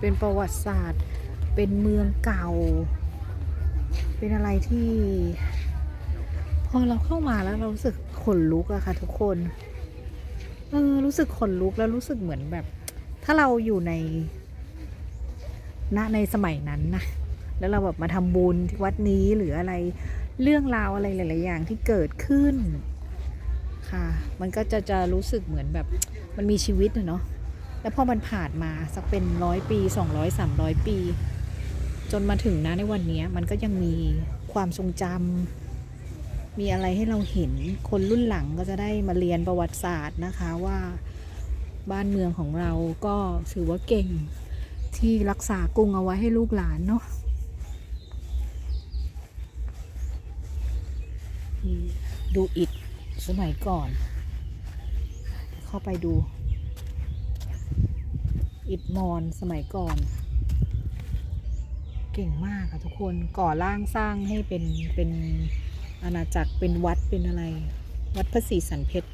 เป็นประวัติศาสตร์ เป็นเมืองเก่า เป็นอะไรที่ พอเราเข้ามาแล้วเรารู้สึกขนลุกอะค่ะทุกคนเออรู้สึกขนลุกแล้วรู้สึกเหมือนแบบ ถ้าเราอยู่ในณในสมัยนั้นนะแล้วเราแบบมาทำบุญที่วัดนี้หรืออะไรเรื่องราวอะไรหลาย ๆ อย่างที่เกิดขึ้นค่ะ มันก็จะจะรู้สึกเหมือนแบบมันมีชีวิตอะเนาะ แล้วพอมันผ่านมาสักเป็นร้อยปีสองร้อยสามร้อยปี จนมาถึงนะในวันนี้มันก็ยังมีความทรงจำมีอะไรให้เราเห็นคนรุ่นหลังก็จะได้มาเรียนประวัติศาสตร์นะคะว่าบ้านเมืองของเราก็ถือว่าเก่งที่รักษากรุงเอาไว้ให้ลูกหลานเนาะดูอิฐสมัยก่อน เข้าไปดู อิฐมอนสมัยก่อน เก่งมากอะทุกคนก่อร่างสร้างให้เป็นเป็นอาณาจักรเป็นวัดเป็นอะไร วัดพระศรีสันเพชร